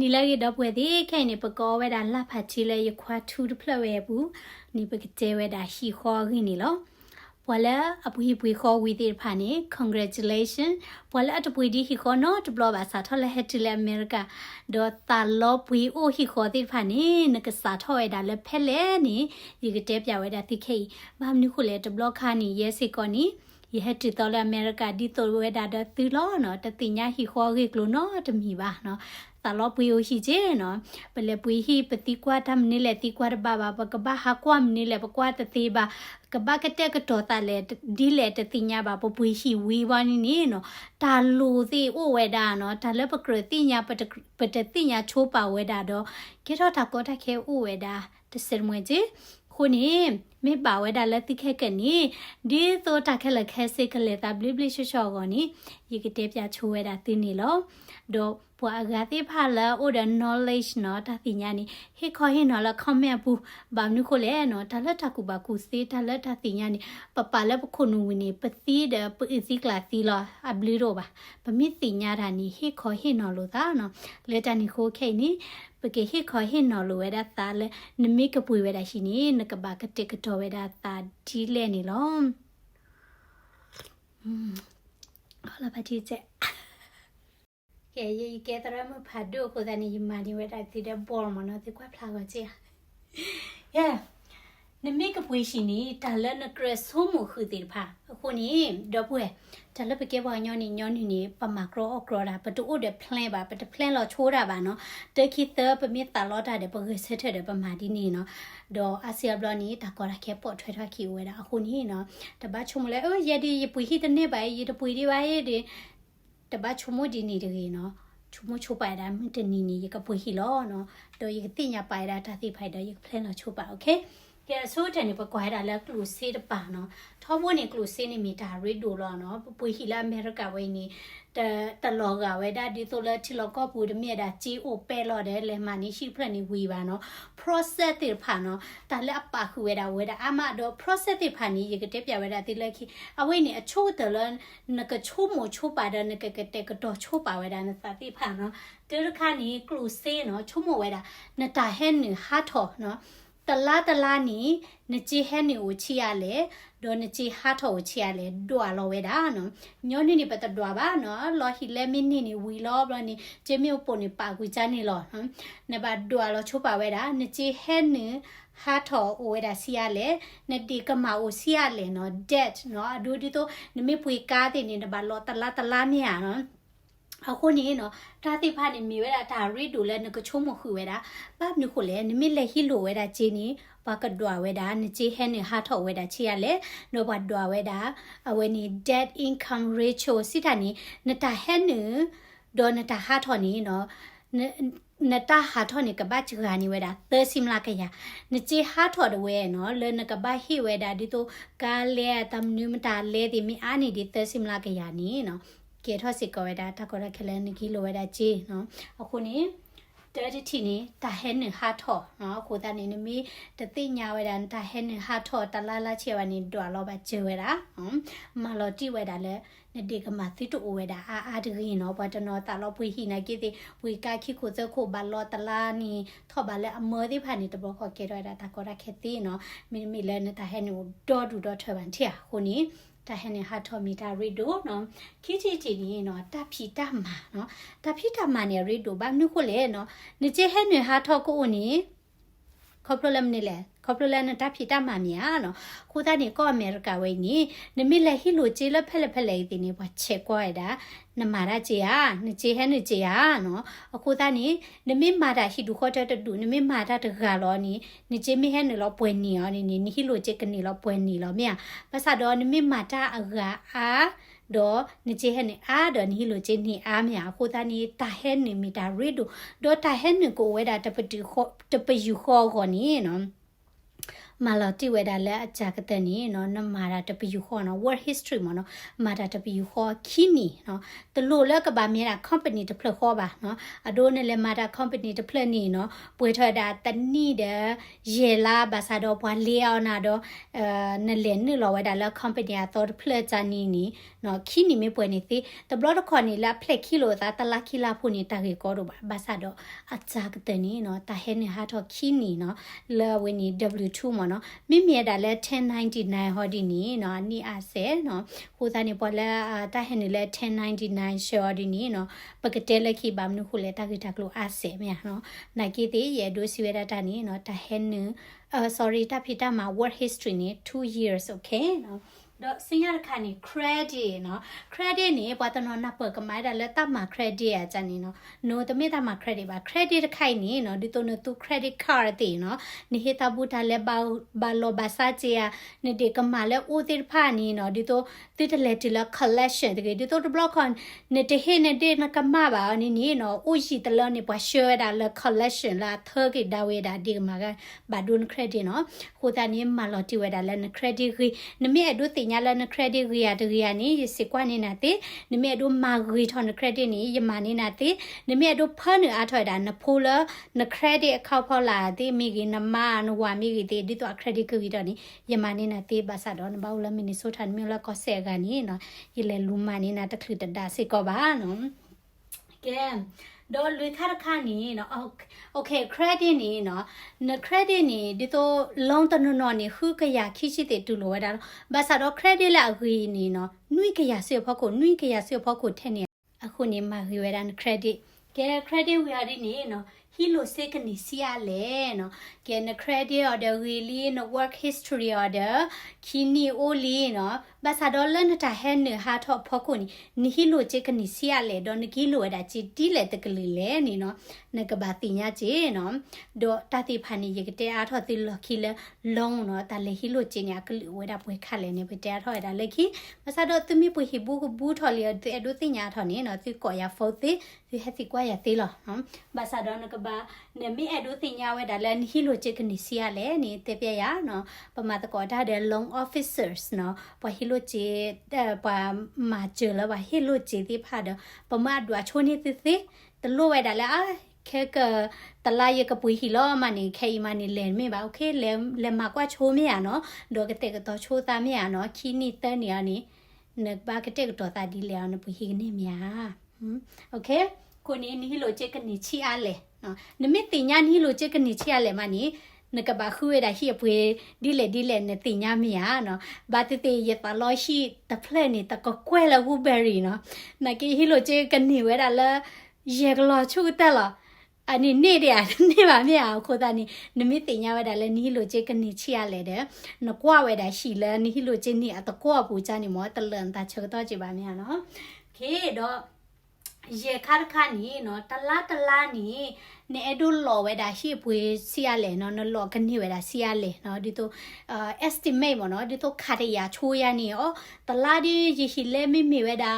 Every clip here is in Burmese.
နီလာရတော့ပွဲဒီခိုင်နေပကောဝဲတာလှဖတ်ချီလဲရခွာထူတဖလဝဲဘူးနီပကကျဲဝဲတာရှီခေါ်ခင်းနေလောဘွာလာအပူဟိပွေခေါ်ဝီတိဖာနေ congratulation ဘွာလာအတပွေဒီဟီခေါ်နော်တဘလဘာစာထော်လဲဟက်တီလဲအမေရိကဒေါ်တာလောပွေအိုဟီခေါ်တိဖာနေနကစာထော်ဝဲတာလဲဖက်လဲနေဒီကတဲပြဝဲတာတိခေဘာမနုခုလဲတဘလခါနေရဲစီကောနီယဟတီတော်လအမေရိကဒီတိုဝဲတာဒသီလောနော်တတိညာဟီခေါ်ဂေကလိုနော်တမီပါနော် ตลอปุยโอชิเจเนาะเปเลปุยฮีปฏิกว่าทำนี่แหละติกว่าบาบาปกบะฮากวามนี่แหละปกว่าตะตีบากบะกะเตกะตอตะเลดีแหละตะติญาบาปปุยฮีวีวานี่นี่เนาะตาลูติโอเวดาเนาะตาเลปกรติญาปะปะติญาโชปาเวดาดอเกทอตะกอ ခုနေမေပါဝဲတာလက်တိခက်ကနီဒီသောတာခက်လက်ခဲစစ်ကလေးတာဘလီဘလီရှော့ရှော့ကောနီရေကတဲ့ပြချိုးဝဲတာတင်းနေလောတော့ပွာဂတိဖာလာအိုဒ knowledge နော်တာသိညာနီဟေခေါ်ဟင်နော်လ comment ဘူးဘာမနုခိုလဲနော်တလက်တကူပါကူစေးတလက်တာသိညာနီပပလက်ခုနူဝင်နေပတိဒပအစီကလာစီလာအဘလီရောပါပမိသိညာတာနီဟေခေါ်ဟင်နော်လို့သာနော်လက်တနီခိုခဲနီ ကဟိခဟိနော်လိုဝဲဒါသာလေနမိကပွေဝဲဒါရှိနေနကဘာကတိကတော်ဝဲဒါသာဒီလဲနေလောอืมဟောလာပါတီကျဲကဲရေကဲတရမဖတ်ဒိုခိုဒနီယမနီဝဲဒါတိတဲ့ဘောမနော်တိကွာဖလာကကျဲ yeah နမိကပွေရှိနေတာလနကရဆိုမှုခုတိဖာအခုနီတော့ပွဲတလပကေဘောညောနီညောနီနီပမကရောအကရောတာပတူအိုတဲ့ plan ပါပတ plan လောချိုးတာပါနော်တခိသပမီတာလောတာတဲ့ပဂဆက်တဲ့ပမာဒီနီနော်တော့အာဆီယဘလနီတာကောရခဲပေါ်ထွဲထွဲခီဝဲတာအခုနီနော်တပတ်ချုံမလဲအော်ရဒီပွေဟိတနေပါရဒီပွေဒီပါရဒီတပတ်ချုံမဒီနီတကြီးနော်ชุมชุไปได้มันจะนี่นี่ยก็ปุยฮิลอเนาะโดยยติญาไปได้ถ้าสิไผได้ยกเพลนเราชุไปโอเค ကဲဆိုတဲ့နေပကွာဒါလကလူစီတပါနော်ထောဘဝင်ကလူစီနေမီတာရီဒိုလောနော်ပွေဟီလာအမေရိကဝိနေတတလောကဝဲဒါဒီဆိုလက်ချီလောကပူဒမြေဒါဂျီအိုပဲလော်တယ်လေမနီရှိဖရနေဝီပါနော် process တိဖာနော်ဒါလည်းအပါခုဝဲတာဝဲတာအမတော့ process တိဖာနီရကတဲ့ပြဝဲတာတိလက်ခိအဝိနေအချိုးတလနကချိုးမချိုးပါတဲ့နကကတဲ့ကတော့ချိုးပါဝဲတာနသတိဖာနော်တေရခါနီကလူစီနော်ချိုးမဝဲတာနတာဟဲနဟာထောနော် တလာတလာနီနချီဟဲနီကိုချီရလေဒေါ်နချီဟာထောကိုချီရလေဒွာလောဝဲတာနော်ညောနေနေပတ်ဒွာပါနော်လော်ဟီလဲမင်းနေနေဝီလောဘလနီဂျေမီပုံနေပါကူချာနေလောနော်နဘာဒွာလောချိုးပါဝဲတာနချီဟဲနီဟာထောအိုဝဲတာစီရလေနတီကမာအိုစီရလေနော် dead နော်အဒူဒီတော့နမေပွေကားတဲ့နေနဘာလောတလာတလာနေရနော် အခုနေနော်ဒါတိဖာနေမြေဝဲတာဒါရီဒူလဲငကချုံမခုဝဲတာဘာနုခုလဲနမိလဲဟီလိုဝဲတာဂျင်းနီဘာကဒွာဝဲတာနချေဟဲနေဟာထော့ဝဲတာချီရလဲနောဘဒွာဝဲတာအဝဲနီ debt income ratio စိတာနီနတာဟဲနေဒေါ်နတာဟာထော့နီနော်နတာဟာထော်နေကပတ်ချာနေဝဲတာသစီမလာကရနချေဟာထော်တဝဲနော်လဲနကပတ်ဟိဝဲတာဒီတော့ကားလဲတမ်နုမတာလဲဒီမီအာနေဒီသစီမလာကရနီနော် ကေထော့စီကောဝဲတာတကောရခလဲနကီလိုဝဲတာဂျေနော်အခုနေတဲတီတီနေတာဟဲနဟာထောနော်ကိုတာနေနမီတတိညာဝဲတာတာဟဲနဟာထောတလာလာချေဝနေတွာလောပါဂျေဝဲတာဟမ်မလောတိဝဲတာလဲနဒီကမသီတူဝဲတာအာအာတကြီးနော်ဘတ်နော်တာလောပွေဟိနာကိတိဝီကာခိခုဇခုဘလောတလာနီထောဘာလဲအမောဒီဖာနေတဘောခေါ်ကေရတာတကောရခေတိနော်မီမီလဲနေတာဟဲနဒေါ်ဒူဒေါ်ထဘန်တီယာခုနီ တာဟန်နေဟာထောမီတာရီဒိုနော်ခီချီချီနေနော်တာဖီတာမာနော်တာဖီတာမာနေရီဒိုဘာနုခုလေနော်နေချေဟဲနေဟာထောကိုနီခေါပလိုလမ်နေလေ ခေါပလိုလမ်တာဖီတာမာမီယာနော်ခိုးသားနေကောအမေရိကဝိနေနမီလေဟီလိုချေလဖက်လက်ဖက်လေတင်နေဘွာချက်ကွာရတာနမာရချေယာနချေဟဲနေချေယာနော်အခုသားနေနမီမာတာဟီဒူခေါ်တဲ့တူနမီမာတာတကလောနီနချေမီဟဲနေလောပွဲနီယောနီနီဟီလိုချေကနေလောပွဲနီလောမြပစတော့နမီမာတာအဂါအာတော့နချေဟဲနေအာတော့နီလိုချေနီအာမြအခုသားနေတာဟဲနေမီတာရီဒိုတော့တာဟဲနေကိုဝဲတာတပတူခေါ်တပယူခေါ်ခေါ်နီနော် မာလာတိဝဲတာလဲအကြကတဲ့နီနော်နမာတာတပယူခေါ်နော် world history မနော်မာတာတပယူခေါ်ခီနီနော်တလို့လက်ကဘာမြဲတာ company တဖလခေါ်ပါနော်အဒိုးနဲ့လဲမာတာ company တဖလနီနော်ပွေထွက်တာတနီတဲ့ရေလာဘာသာတော့ဘွာလီအောင်နာတော့အဲနလဲနလောဝဲတာလဲ company အတော့ဖလက်ချာနီနီနော်ခီနီမေပွေနေသေးတဘလတော့ခေါ်နေလာဖလက်ခီလိုသာတလာခီလာဖို့နေတာကေကောတော့ဘာသာတော့အကြကတဲ့နီနော်တာဟဲနေဟာတော့ခီနီနော်လဲဝင်းနီ W2 မနော်မိမြဲတာလဲ1099ဟောဒီနီနော်နီအဆဲနော်ဟိုသားနေပေါ်လဲတာဟဲနေလဲ1099ရှော်ဒီနီနော်ပကတဲလက်ခိဘာမနုခုလဲတာဂီတာကလိုအဆဲမြနော်နိုင်ကေတေရဲ့ဒိုစီဝဲတာနီနော်တာဟဲန uh sorry တာဖီတာမှာ work history နေ2 years okay နော် တော့စင်ရခါနေ credit နော် credit နေဘာတနော်နပကမိုင်ဒါလက်တမှာ credit ရကြနေနော် no တမေတမှာ credit ပါ credit ခိုင်နေနော်ဒီတော့နသူ credit card တေနော်နိဟတာဘူတာလက်ဘာဘာလောဘာစာချေယနေဒီကမာလက်ဦးတိဖာနီနော်ဒီတော့တိတလက်တီလာ collection တကယ်ဒီတော့ block on နေတဟေနေတေနကမပါနီနီနော်ဦးရှိတလနေပွား share ဒါလက် collection လာ third ကဒါဝေဒါဒီမှာကဘာဒွန် credit နော်ဟိုတာနေမာလော်တီဝဲဒါလက် credit ခိနမေအဒုတင်ညာလက် credit ခိရတကယ်နီစကွာနေနာတေနမေအဒုမာဂရီထွန် credit နီယမနေနာတေနမေအဒုဖာနအားထွေတာနဖိုလာန credit အခောက်ဖောက်လာတေမိကနမနဝမိကတေဒီတော့ credit ခိတော့နီယမနေနာတေဘာသာတော့နဘောလမီနီဆိုထန်မီလာကောဆေကနီနော်ယလေလူမနေနာတခလတဒါစေကောပါနော်ကဲ တော့လွေခါခါနီနော်โอเค credit နီနော်န credit နီဒီတော့ loan တနနော်နီခုကရခိရှိတဲ့တူလို့ရတာဘာသာတော့ credit လာအခွေနီနော်နှွိကရစေဖို့ကိုနှွိကရစေဖို့ကိုထဲနေအခုနေမှာရွေ ရန် credit ကဲ credit ဝရဒီနီနော် hilo second sia le no ke na credit order really no work history order kini oli no ba sa do le na ta he ne ha tho pho ko ni ni hilo che kan sia le do ni kilo da chi ti le ta kli le ni no na ka ba ti nya che no do ta ti pha ni ye ke te a tho ti lo ki le long no ta le hilo che nya kli we da pwe kha le ne pe te a tho da le ki ba sa do tu mi pwe hi bu bu tho le te do ti nya tho ni no ti ko ya fo ti ti he ti kwa ya ti lo no ba sa do na ka ba ne mi edu tinya we da len hi lo che kni sia le ni te pya ya no pa ma ta ko da de long officers no pa hi lo che pa ma che la ba hi lo che ti pha da pa ma dwa cho ni ti ti te lo we da la a ခဲကတလာရကပွေဟီလောမနီခဲမနီလဲမေပါโอเคလဲလဲမကွာချိုးမရနော်ဒေါကတဲ့ကတော့ချိုးသားမရနော်ခီနီတန်နေရနီနဘာကတဲ့ကတော့တာဒီလဲနော်ပွေဟီနေမြာဟမ်โอเคကိုနေနီလိုချက်ကနီချီအားလဲနော်နမစ်တင်ညာနီလိုချက်ကနီချီအားလဲမနီနကဘာခွေဒါဟိပွေဒီလေဒီလေနတင်ညာမရနော်ဘာတတေရပါလို့ရှိတဖလက်နေတကကွဲလာဟူဘယ်ရီနော်နကေဟီလိုချက်ကနီဝဲဒါလာရေကလာချူတက်လာ အနိနေတဲ့နေပါမြအောင်ခိုတာနိနမိတင်ညာဝဲတာလဲနီလိုချေကနေချီရလဲတဲ့နကွာဝဲတာရှိလဲနီလိုချေနိအတကွာပူချာနိမောတလန်တာချက်တော့ကြပါမြနော်ခေတော့ရေခါခါနီနော်တလားတလားနီနေအဒူလောဝဲတာရှိပွေစီရလဲနော်နော်လောကနေဝဲတာစီရလဲနော်ဒီတော့အာ estimate ပေါ့နော်ဒီတော့ခါရရချိုးရနေဩတလားဒီရရှိလဲမိမိဝဲတာ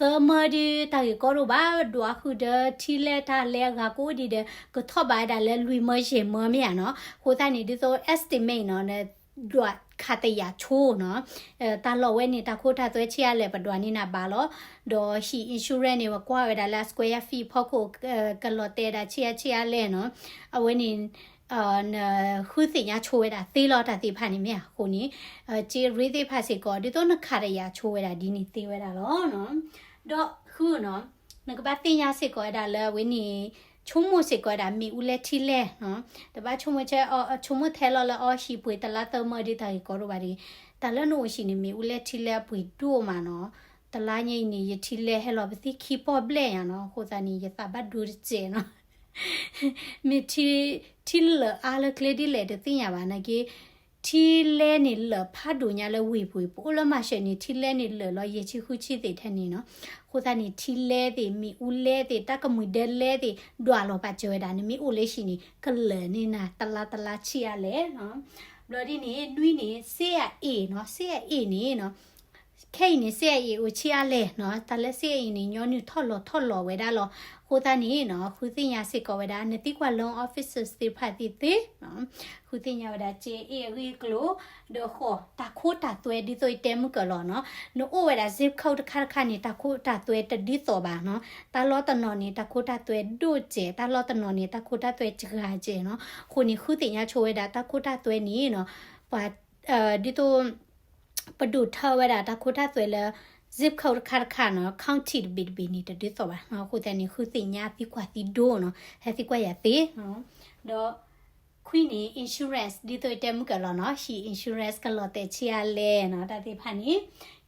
သမဒီတာကိုရောဘာဒွာခုဒတီလက်တာလဲကကိုဒီတဲ့ကထော့ပါတာလဲလူမရှေမမြနော်ဟိုတန်နေဒီဆို estimate နော်နဲ့ဒွာခါတရချိုးနော်အဲတာလော်ဝဲနေတာခိုးတာသွဲချရလဲပဒွာနေနာပါလောဒေါ်ရှိ insurance နေကွာဝဲတာလာ square fee ဖောက်ကိုကလော်တဲတာချရချရလဲနော်အဝဲနေအာခုစင်ရချိုးရတာသေးတော့တာသေးဖာနေမြခုနီအချီရီသေးဖာစီကောဒီတော့နခရရချိုးရတာဒီနေသေးရတာလောနော် တော့ခုနော်ငကပတ်တင်ရစစ်ကောဒါလဲဝင်းနီချုံမစစ်ကောဒါမီဦးလက်ထီလဲနော်တပတ်ချုံမချဲအောချုံမထဲလော်လော်ရှိပွေတလာသမဒီတိုင်ကောရပါဒီတလနိုရှိနေမီဦးလက်ထီလဲပွေတို့မှာနော်တလာငိမ့်နေရထီလဲဟဲလောပစီခီပေါ်ဘလဲရနော်ဟိုသနီရသဘတ်ဒူချေနော်မီတီတီလအားလကလေဒီလေတသိရပါနကေ ทีเลนี่เหลอพาดูญาละวิปุยปุละมาเชนี่ทีเลนี่เหลอลอเยชิคุชิติแทนี่เนาะခိုသနီทีเลติมีอุเลติตะกมุเดเลติดวาลอปะจอยดานี่มีอุเลชินี่กะเลนี่นะตะลาตะลาชิยาเลเนาะบลอดีนี่นุยนี่เสียเอเนาะเสียเอนี่เนาะခဲနေဆက်ရီကိုချီရလဲနော်တလက်ဆက်ရီနေညောနေထော့လော်ထော့လော်ဝဲဒါလော ခခိုးသားနေနော်ခုသိညာစစ်ကောဝဒါနတိကွာလုံ offices တိဖတ်တိတိနော်ခုသိညာဝဒါချေအေရီကလိုဒခိုတာခိုတာသွဲဒီသွဲတဲမကလောနော်နိုအိုဝဒါ zip code တစ်ခါတစ်ခါနေတာခိုတာသွဲတဒီတော့ပါနော်တာလောတနော်နေတာခိုတာသွဲဒုကျဲတာလောတနော်နေတာခိုတာသွဲချကာကျဲနော်ခုနီခုသိညာချိုဝဒါတာခိုတာသွဲနီနော်ပါအဲဒီတော့ပဒုထဝဒါတာခိုတာသွဲလဲ zip code ခါခါနော် county bit bit နေတည်းတော့ပါနော်ခုတည်းနေခုသိညာတိကွာတိဒိုနော်ဟဲတိကွာရသေးနော်တော့ queen နေ insurance ဒီတော့တဲမှုကလောနော် she insurance ကလောတဲ့ချီရလဲနော်တတိဖာနေ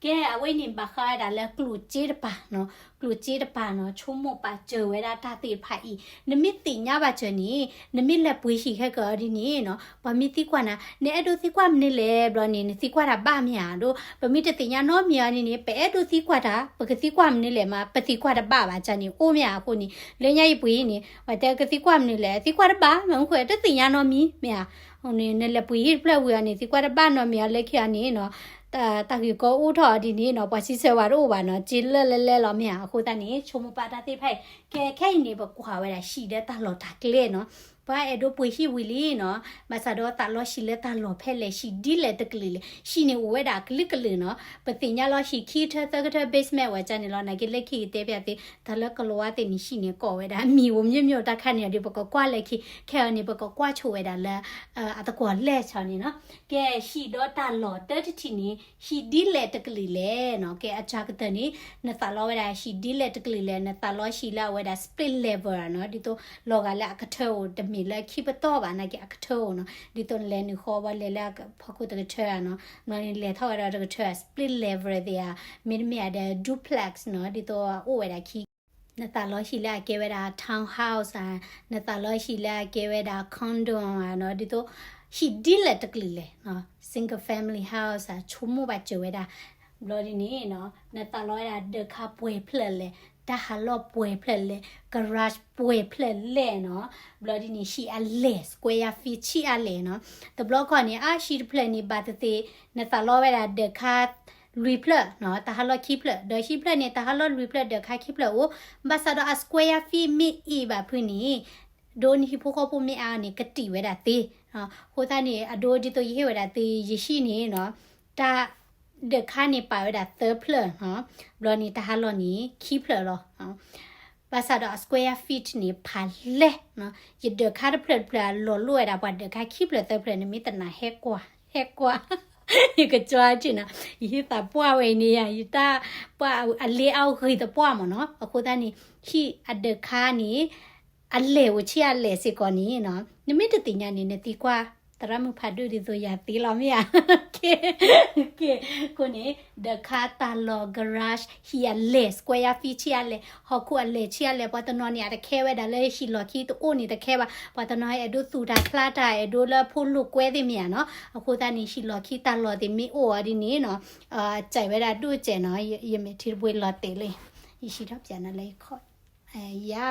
ကဲအဝိနေပါခါဒါလဲကလူချေတပါနော်ကလူချေတပါနော်ချုံမပါကျဝဲတာတတိဖာဤနမစ်တိညာပါချနီနမစ်လက်ပွေးရှိခက်ကောဒီနေနော်ဗမီတိကွာနာနေအဒုတိကွာမနေလေဘလနေနေတိကွာတာပါမြာတို့ဗမီတတိညာနော်မြာနေနေပဲအဒုတိကွာတာပကတိကွာမနေလေမှာပတိကွာတာပါပါချနီအိုးမြာခုနီလေညာဤပွေးနေဝတဲ့ကတိကွာမနေလေတိကွာတာပါမခွေတတိညာနော်မီမြာဟိုနေနေလက်ပွေးပလက်ဝေနေတိကွာတာပါနော်မြာလက်ခရနေနော် တာတာကီကိုဦးထော်ဒီနေနော်ပါစီဆဲဝါတို့ပါနော်ဂျီလဲလဲလဲလောမြာအခုတန်နေချုံမပါတာတိဖိုက်ကဲခဲနေဘကွာဝဲတာရှိတဲ့တာလော်တာကလေးနော် ဘာအဲ့တို့ပွေရှိဝီလီနော်မဆာတော့တာလော်ရှိလဲတာလော်ဖဲလဲရှိဒီလဲတကလေးလေရှိနေဝဲတာကလစ်ကလေးနော်ပတင်ညာလော်ရှိခီထသကထဘေ့စ်မက်ဝဲချန်နေလော်နဂိလက်ခီတဲပြတဲ့ဒါလကလောဝတဲ့နိရှိနေကောဝဲတာမီဝမြမြတာခတ်နေဒီဘကကွာလက်ခီခဲနေဘကကွာချိုဝဲတာလဲအတကွာလဲချောင်းနေနော်ကဲရှိတော့တာလော်တတတီနေရှိဒီလဲတကလေးလေနော်ကဲအချာကတဲ့နေနတာလော်ဝဲတာရှိဒီလဲတကလေးလေနတာလော်ရှိလာဝဲတာ split level နော်ဒီတော့လော်ကလည်းအခထောတမီ ni la khi pa to ba na ki ak tho no di ton le ni kho ba le la pha ko ta che no no ni le tho ra ra che split lever dia min me ada duplex no di to o wa da khi နတလောရှိလာကေဝဒါထောင်ဟောက်စာနတလောရှိလာကေဝဒါကွန်ဒိုမာနော်ဒီတော့ရှိဒီလက်တကလီလေနော် single family house ချုံမဘချေဝဒါဘလို့ဒီနေနော်နတလောရာဒခပွေဖလလေ ဒါဟာလော့ပွေဖလက်လေ garage ပွေဖလက်လေနော် bloody နေရှိအလဲ square feet ရှိအလဲနော် the block ကနေအရှိဖလက်နေပါတသေးနေသလောဝဲတာဒခါလူဖလက်နော်တဟာလော့ခိဖလက်ဒရှိဖလက်နေတဟာလော့လူဖလက်ဒခါခိဖလက်ကိုဘာသာတော့ square feet မိအီပါဖွင့်နေဒိုနီဟိဖိုကပိုမေအာနေကတိဝဲတာသေးဟိုသားနေအဒိုဒီတိုရေဝဲတာသေးရရှိနေနော်တာ เด็กข้านี่ไปว่าดัดเตอร์เพลอฮะรอนี่ตาฮารอนี่คีเพลอหรอฮะภาษาดอสแควร์ฟีตนี่พันเละเนาะยิดเด็กข้าเพลิดเพลินหล่อรวยดับวันเด็กข้าคีเพลอเตอร์เพลอนี่มีแต่หนาแฮกกว่าแฮกกว่าอีกจ้าจีนะยีตาป้วเวนี่ยยีตาป้วอันเลี้ยวเคยตาป้วมั้งเนาะอะคุณตานี่ขี้อันเด็กข้านี่อันเลวเชียอันเลสิก่อนนี้เนาะนี่ไม่ได้ติญานี่เนี่ยตีกว่า ตรามุพัดดูดิโซยาตีลอมยาเคเคคนนี้ the catalog garage here le square feature le ฮอคัวเลเชียเลปอตนอเนี่ยตะแค่ไว้ดะเลยชิลอคีตูโอนี่ตะแค่ว่าปอตนอไอดูสูดาคลาดาไอดูละพุ่นลูกกวยติเมียเนาะအခုตานี่ชิลอคีตาลอติมีโออะดินี่เนาะเอ่อใจไว้ดาดูเจเนาะยะเมทิบวยลอเตเลยอีชิดอปจานะเลยขอเอ่ยา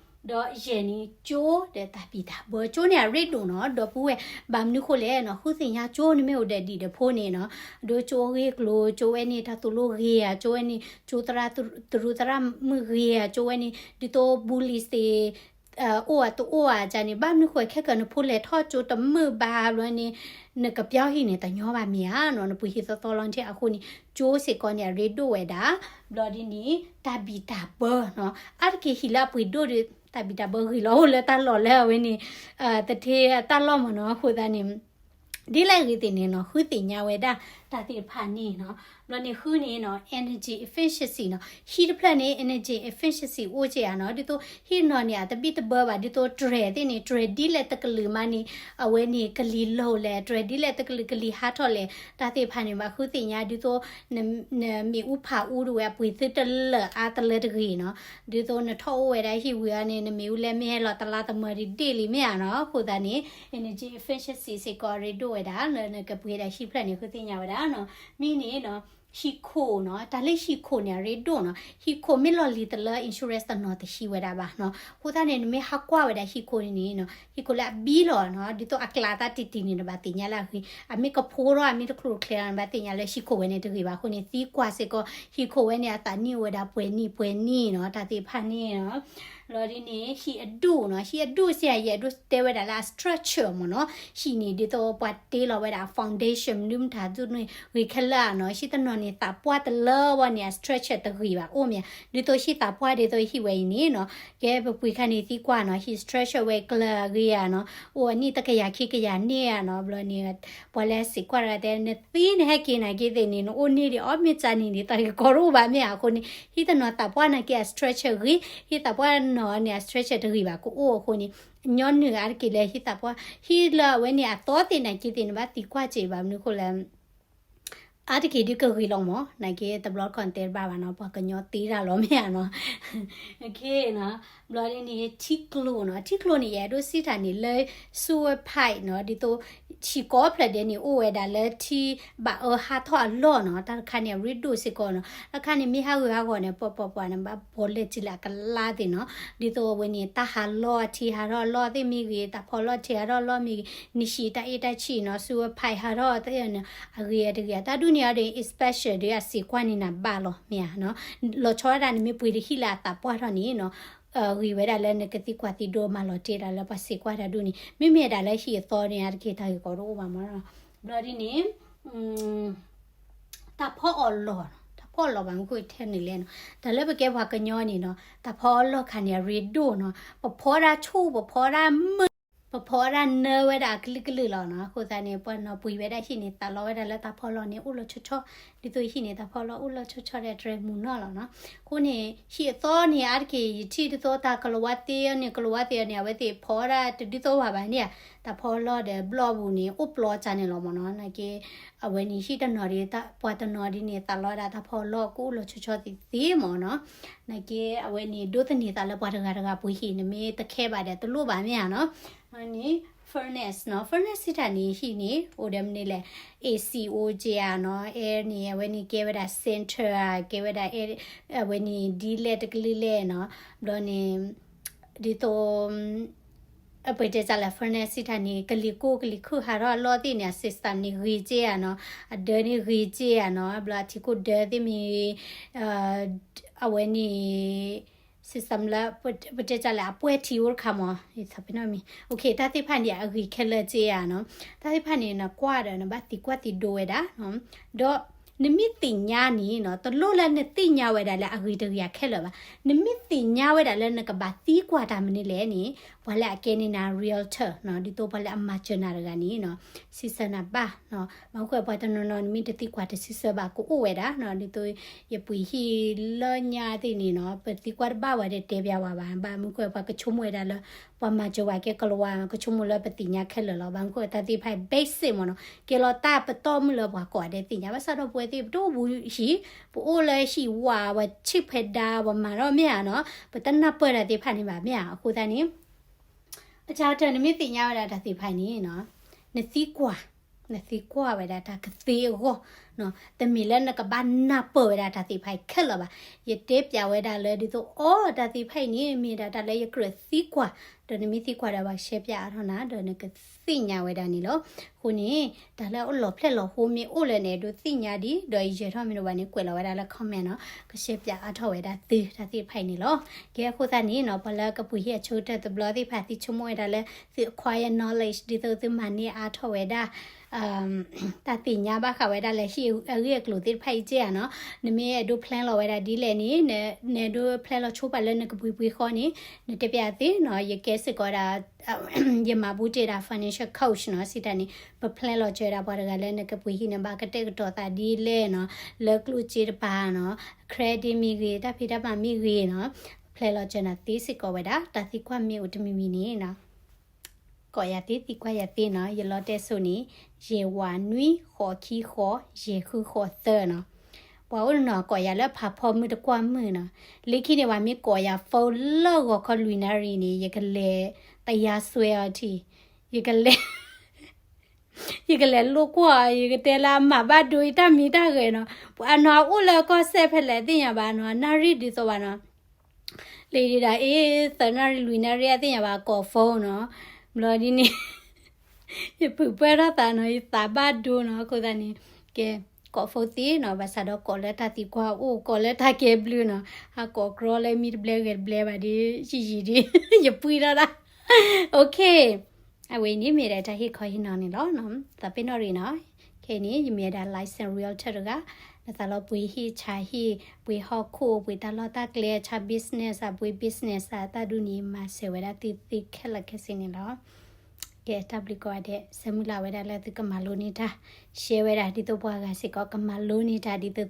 တော့ယင်းနီကျိုးတဲ့တပီတာဘောကျိုးနေရိတ်တုံနော်တော့ပူရဲ့ဗမ်နုခိုလေနော်ခုစင်ညာကျိုးနေမြို့တဲ့ဒီတဖိုးနေနော်တို့ကျိုးရေကလိုကျိုးဝဲနေတာသူလိုရေရကျိုးဝဲနေကျိုးတရာသူရူတရာမရေရကျိုးဝဲနေဒီတော့ဘူလီစတေအိုအတူအိုအဂျာနေဗမ်နုခိုခက်ကန်ဖိုးလေထော့ကျိုးတမဘာလွန်းနေနကပြောင်းဟိနေတညောပါမြာနော်နပူဟိသတော်လွန်တဲ့အခုနီကျိုးစေကောနေရေဒိုဝဲတာဘလော်ဒီနီတဘီတာဘောနော်အတ်ကေဟီလာပွေဒိုရ တဘီတာဘောဟီလောလေတလော်လဲဝင်းနီအာတထေတလော်မနော်ခုဒန်နီဒီလိုက်ရီတင်နေနော်ခုတင်ညာဝဲတာ တာတိဖာနေနော်ဘလို့နေခုနေနော် energy efficiency နော် heat plant နေ energy efficiency အိုချေရနော်ဒီတော့ heat နော်နေတပိတဘဘာဒီတော့ dre တဲ့နေ dre ဒီလက်တကလူမနေအဝဲနေကလီလို့လဲ dre ဒီလက်တကလူကလီဟာတော့လဲတာတိဖာနေမှာခုတင်ညာဒီတော့မီဥဖာဥရဝဲပွေသတလအာတလတကြီးနော်ဒီတော့နထောဝဲတဲ့ဟိဝရနေနမီဥလဲမဲလောတလာတမရီတေလီမဲနော်ခုတာနေ energy efficiency စေကောရီတို့ဝဲတာနော်ကပွေတဲ့ heat plant နေခုတင်ညာဝဲတာနော်မီနေနော်ဟီခိုနော်ဒါလေးဟီခိုနေရေဒိုနော်ဟီခိုမီလော်လီတလာ insurance တနော်တရှိဝဲတာပါနော်ဟိုသားနေမေဟာကွာဝဲတာဟီခိုနေနော်ဟီခိုလာဘီလောနော်ဒီတော့အကလာတာတီတီနေပါတင်ညာလာခီအမေကဖိုးရောအမေတခလူကလန်ပါတင်ညာလဲဟီခိုဝဲနေတခေပါခုနေသီးကွာစေကောဟီခိုဝဲနေအတာနီဝဲတာပွဲနီပွဲနီနော်ဒါတိဖာနေနော် လော်ဒီနေဟီအဒူနော်ဟီအဒူဆရာရဲ့အဒူတဲဝဲတာလာ structure မနော်ဟီနေဒီတော့ပတ်တေးလော်ဝဲတာ foundation နုမ်တာသူနေဝေခလာနော်ရှိတနော်နေတာပွားတလောဝနေ structure တခီပါအိုမြဒီတော့ရှိတာပွားဒီတော့ဟီဝဲနေနော်ကဲပွေခနေသီကွာနော်ဟီ structure ဝဲကလာကြီးရနော်အိုအနိတကရခိကရနေရနော်ဘလနေပေါ်လဲစီကွာရတဲ့နေသီးနေဟကိနာကိတဲ့နေနော်အိုနေဒီအော်မြချာနေနေတကောရူပါမြအခုနေဟီတနော်တာပွားနာက structure ကြီးဟီတာပွားနော် no ne stretch de gi ba ko o ho ni nyon ne ar ki le hi ta po hi la we ne a to ti na ki ti ba ti kwa che ba nu ko le အတကီဒီကရီလုံးမနိုင်ကေတဘလော့ကွန်တဲဘာဘာနော်ပကညောတီးတာလောမရနော်ခေနော်ဘလော့ရင်းနေတီကလိုနော်တီကလိုနေရတို့စီတာနေလဲဆူဝဲဖိုက်နော်ဒီတော့ ချီကောဖလက်တဲ့နေအိုဝဲတာလဲတီဘာအဟာထောလောနော်တာခါနေရီဒိုစီကောနော်အခါနေမိဟာဝါကောနေပေါ်ပေါ်ပေါ်နဘာဘောလက်ချီလာကလာတဲ့နော်ဒီတော့ဝင်းနေတာဟာလောတီဟာရောလောတဲ့မိကြီးတာဖော်လောတီဟာရောလောမိနိရှိတာအတချီနော်ဆူဖိုက်ဟာရောတဲ့နော်အကြီးရတကတာဒုနီယာတွေ special တွေကစီကွာနေတာဘာလို့မြာနော်လောချောတာနေမပွေဟိလာတာပွားတော့နေနော်အ ဝီဝဲတာလည်းနကတိကွာတီဒိုမလောတေတာလည်းပါစီကွာတာဒူနီမိမိတာလည်းရှိသောနေရကေတာကိုတော့ဘာမလားဘလဒီနေอืมတာဖောအော်လောတာဖောလောဘာကိုထဲနေလဲနော်ဒါလည်းပဲကဲဘာကညောနေနော်တာဖောလောခါနေရီဒိုနော်ပဖောရာချူပဖောရာမ ပဖောရနဝဒကလကလလောနော်ခိုသနေပနပွေဝဒရှိနေတာလောဝဒလက်တာဖောလောနေဥလချချဒီတို့ရှိနေတာဖောလောဥလချချတဲ့ဒရမူနော်လောနော်ခုနေရှိသောနေအကေချီသောတာကလဝတေနေကလဝတေနေဝတေဖောရဒီသောပါပါနေတာဖောလောတဲ့ဘလော့ဘူးနေဥပလောချန်နေလောမနော်နကေ အဝနီရှိတနော်ဒီတာပွားတနော်ဒီနေတာလောတာတာဖောလောကိုဥလချချတိသေးမောနော်နကေအဝနီဒုတနေတာလပွားတကတကပွေးရှိနေမေတခဲပါတယ်တလို့ပါမြန်နော်ဟနိ furnace เนาะ furnace စစ်တာနေရှိနေ odem နေလေ ACO ကြရเนาะ air နေဝနီကေဝဒ center ကေဝဒ air ဝနီဒီလက်တကလေးလေเนาะဘလို့နေဒီတော့ အပဒေကြလာ furnace စစ်တာနေကလီကိုကလီခုဟာတော့လော်တိနေ system နေရီကြရเนาะအဒနေရီကြရเนาะဘလာတီကိုဒဲတိမီအာအဝနီ system la pute chala apwe thi ur khamo ni thapina mi okay ta ti phan ya agi khela che ya no ta ti phan ni na kwa da na ba ti kwa ti do da no do နမိတင်ညာနီနော်တလို့လည်းနဲ့တင်ညာဝဲတာလည်းအဂီတရခက်လို့ပါနမိတင်ညာဝဲတာလည်းနကဘာတီးကွာတာမနေလဲနီ ဘာလဲအကဲနေနာ realtor နော်ဒီတော့ဘာလဲအမချနာရကနီနော်စီစနာပါနော်မောက်ခွဲပေါ်တနော်နော်နမိတတိကွာတစီစပါကိုဝဲတာနော်ဒီတော့ရပွေဟီလညာတိနီနော်ပတိကွာဘာဝဲတဲ့တဲပြပါပါဘာမခွဲပါကချုံဝဲတာလားပမာကြဝါကေကလဝါကချုံမလပတိညာခက်လောဘန်ခွဲတတိဖိုင် basic မနော်ကေလောတာပတော်မလဘကွာတဲ့တင်ညာဘာစတော့ပွဲတိတို့ဘူးရှိပိုးလဲရှိဝါဝချစ်ဖက်တာဘမှာတော့မြာနော်ပတနပွဲတဲ့ဖန်နေပါမြာအခုတန်းနေ အချာတန်မိတင်ညာရတာတိဖိုင်နေနော်နစီကွာနစီကွာဝဒတာကသေးကိုနော်တမီလည်းနကဘာနာပေါ်ဝဒတာတိဖိုင်ခက်လပါယတေပြဝဒလဲဒီတော့အော်တာတိဖိုင်နေမိတာတလည်းရကရစီကွာ ဒနမီစီကွာတာပါရှေပြအထောနာဒနကသိညာဝဒနီလောခုနေဒါလည်းအလောဖလက်လောဟိုမီအိုလည်းနေတို့သိညာဒီဒေါ်ရေထောမီတို့ဘာနေကွယ်လောဝဒလည်း comment နော်ကရှေပြအထောဝဒသီတာတိဖိုင်နေလောကဲခုသနီနော်ဘလကပူဟိချိုတဲ့ဘလတိဖာတိချုံမဝဒလည်းသီ acquire knowledge ဒီတော့ဒီမနီအထောဝဒ အမ်တာတိညာဘခဝဲဒါလည်းရှိအရကလို့တိဖိုက်ကြရနော်နမေဒို plan လောဝဲဒါဒီလေနီနေနေဒို plan လောချိုးပါလဲနကပွေပွေခေါနီနေတပြတိနော်ရကဲစကောဒါယမဘူးတေတာ financial coach နော်စီတနီပ plan လောချေတာပေါ်ကလည်းနကပွေဟိနဘကတဲ့တော့တာဒီလေနော်လက်ကလူချေပါနော် credit မိကြီးတဖိတပါမိကြီးနော် plan လောချေနာတိစကောဝဲဒါတတိကွတ်မြေဥတမီမီနီနော် ကောရတိတိကွာရတိနော်ရလောတဲ့ဆိုနီရေဝါနွီခေါ်ခီခေါ်ရေခုခေါ်သဲနော်ပွားဦးနော်ကောရလက်ဖာဖော်မှုတကွာမှုနော်လိခိနေဝါမြေကောရဖော်လောကခလူနာရီနေရကလေတရားဆွဲအတီရကလေရကလေလောကွာရကတဲလာမဘဒွေတမီတကေနော်ပွာနော်ဦးလောကဆက်ဖက်လေတင်ရပါနော်နာရီဒီဆိုပါနော်လေဒီတာအေးသနာရီလူနာရီအတင်ရပါကောဖုန်းနော် မလို့ဒီနေ့ ရပူပရတာနော်သဘာဒိုနော်ကိုဒနီကဲကောဖိုတီနော်ဘာသာတော့ကောလက်တာတီကွာအိုကောလက်တာကေဘလူးနော်ဟာကောဂရောလဲမီဘလဲဂက်ဘလဲပါဒီရှိရှိဒီရပူရတာโอเคအဝေးနေမိတဲ့တဟိခေါ်ဟင်းနော်နေလောနော်သပင်းတော့ရီနော်ခေနေရမြဲတာ license realtor က နသလောပွေဟိချာဟိပွေဟော့ခိုပွေတလောတာကလေချာ business အပွေ business အတာဒူနီမဆေဝရတိတိခက်လက်ခစင်းနေလောကဲတပ်လီကွာတဲ့ဆမူလာဝဲတာလက်တကမလိုနေတာရှဲဝဲတာဒီတော့ဘွားကစစ်ကောကမလိုနေတာဒီတော့